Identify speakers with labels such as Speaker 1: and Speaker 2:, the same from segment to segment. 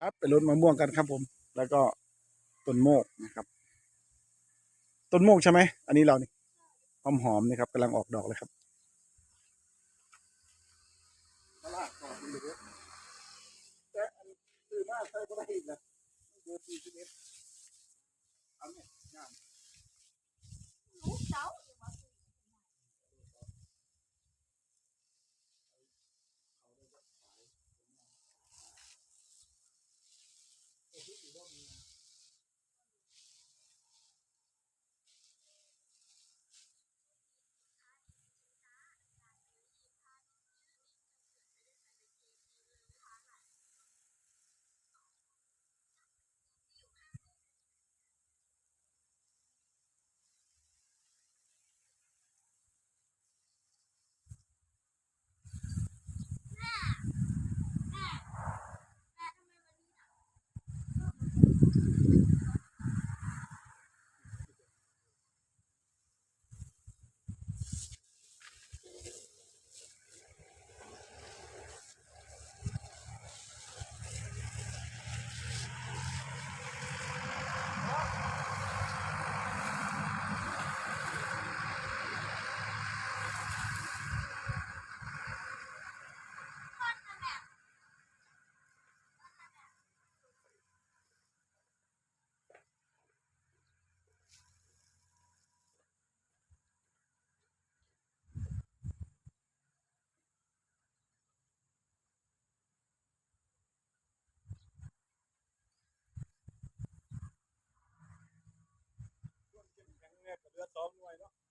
Speaker 1: ครับไปรดมะม่วงกันครับผม แล้วก็ต้นโมกนะครับ ต้นโมกใช่ไหมอันนี้เรานี่หอมหอมนะครับกำลังออกดอกเลยครับแต่อันคือมาใช่ก็ได้อีกนะเบอร์สี่สิบเอ็ด Yeah. I'm not now.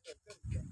Speaker 2: Thank you.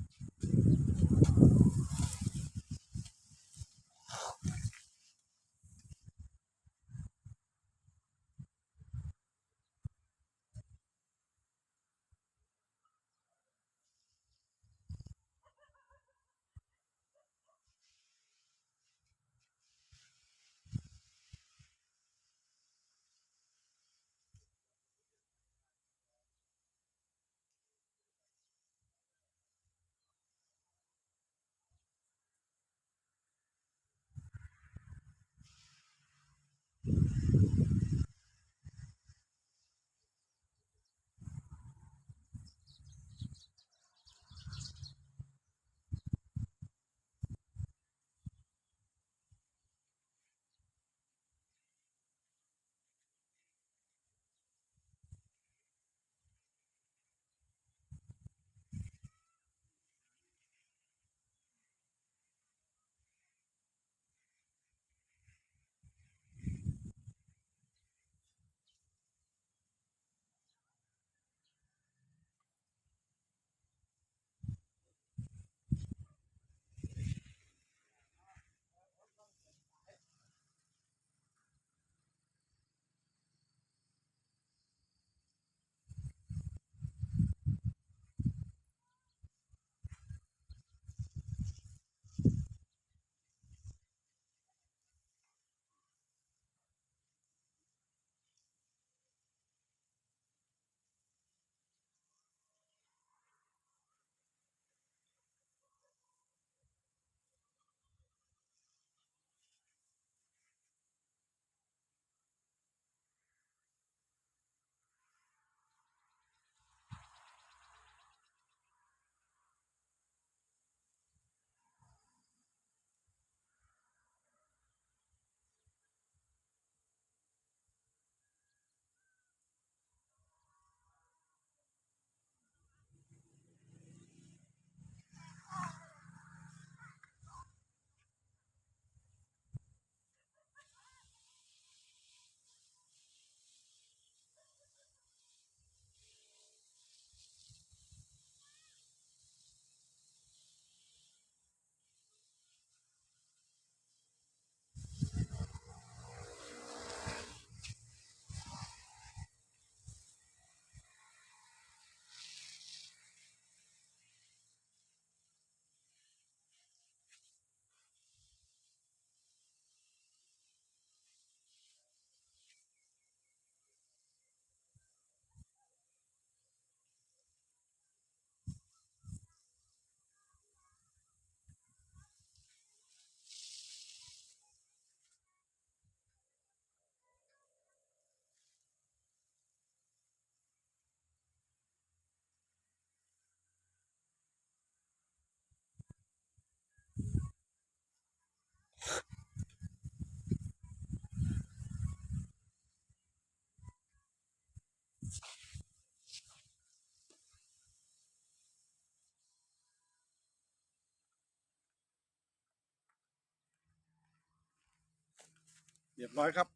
Speaker 2: เรี
Speaker 1: ยบร้อยครับ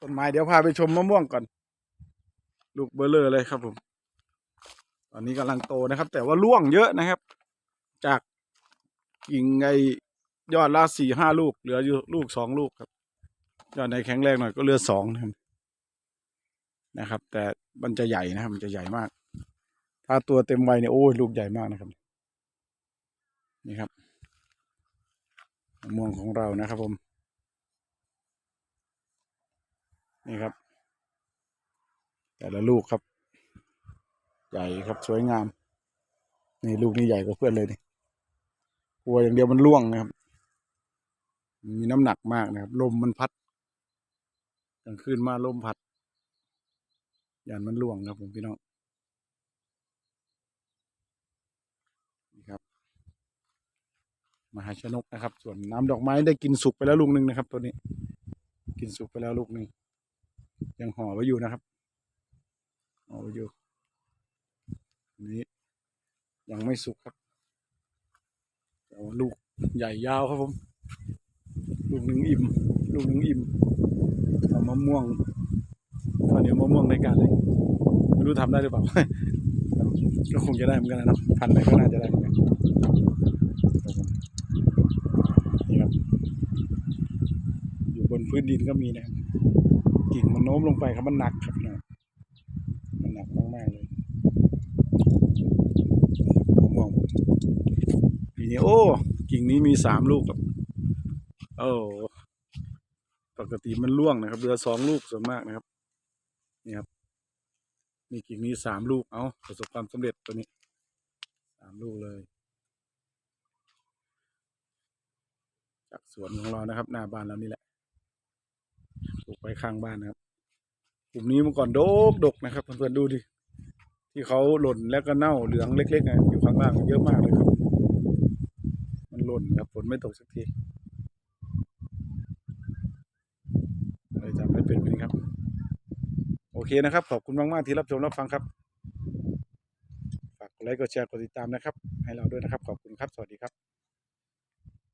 Speaker 1: ต้นไม้เดี๋ยวพาไปชมมะม่วงก่อน ลูกเบลเลอร์เลยครับผม ตอนนี้กำลังโตนะครับ แต่ว่าร่วงเยอะนะครับ จากกิ่งไงยอดละสี่ห้าลูก เหลืออยู่ลูกสองลูกครับ ยอดในแข็งแรงหน่อยก็เหลือสองนะครับนะครับ แต่มันจะใหญ่นะครับ มันจะใหญ่มาก ถ้าตัวเต็มวัยเนี่ยโอ้ยลูกใหญ่มากนะครับ นี่ครับมะม่วงของเรานะครับผม นี่ครับ แต่ละลูกครับ ใหญ่ครับสวยงาม นี่ลูกนี้ใหญ่กว่าเพื่อนเลยนี่กลัวอย่างเดียวมันร่วงนะครับ มีน้ำหนักมากนะครับ ลมมันพัดกลางคืนมาลมพัดยันมันร่วงครับผมพี่น้องนี่ครับมหาชนกนะครับ ส่วนน้ำดอกไม้ได้กินสุกไปแล้วลูกหนึ่งนะครับ ตัวนี้ กินสุกไปแล้วลูกหนึ่ง ยังห่อไว้อยู่นะครับห่อไว้อยู่นี้ยังไม่สุกครับแต่ว่าลูกใหญ่ยาวครับผม ลูกหนึ่งอิ่ม ลูกหนึ่งอิ่มเอามะม่วงข้าวเหนียวมะม่วงในการเลยไม่รู้ทำได้หรือเปล่าก็คงจะได้เหมือนกันนะเนาะพันไปก็น่าจะได้เหมือนกันนี่ครับอยู่บนพื้นดินก็มีนะครับ กิ่งมันโน้มลงไปครับมันหนักครับน้องมันหนักมากๆเลยมม่วงปีนี้โอ้กิ่งนี้มีสามลูกครับโอ้ปกติมันร่วงนะครับเหลือสองลูกส่วนมากนะครับนี่ครับมีกิ่งนี้สามลูกเอาประสบความสำเร็จตัวนี้สามลูกเลย จากสวนของเรานะครับหน้าบ้านเรานี่แหละ ปลูกไว้ข้างบ้านนะครับกลุ่มนี้เมื่อก่อนโดกดกนะครับเพื่อนๆดูดิที่เขาหล่นแล้วก็เน่าเหลืองเล็กๆนะอยู่ข้างล่างเยอะมากเลยครับ มันหล่นครับฝนไม่ตกสักทีเลยจำไม่เป็นแบบนี้ครับ โอเคนะครับ ขอบคุณมากๆที่รับชมรับฟังครับฝากกดไลค์กดแชร์กดติดตามนะครับ ให้เราด้วยนะครับ ขอบคุณครับ สวัสดีครับ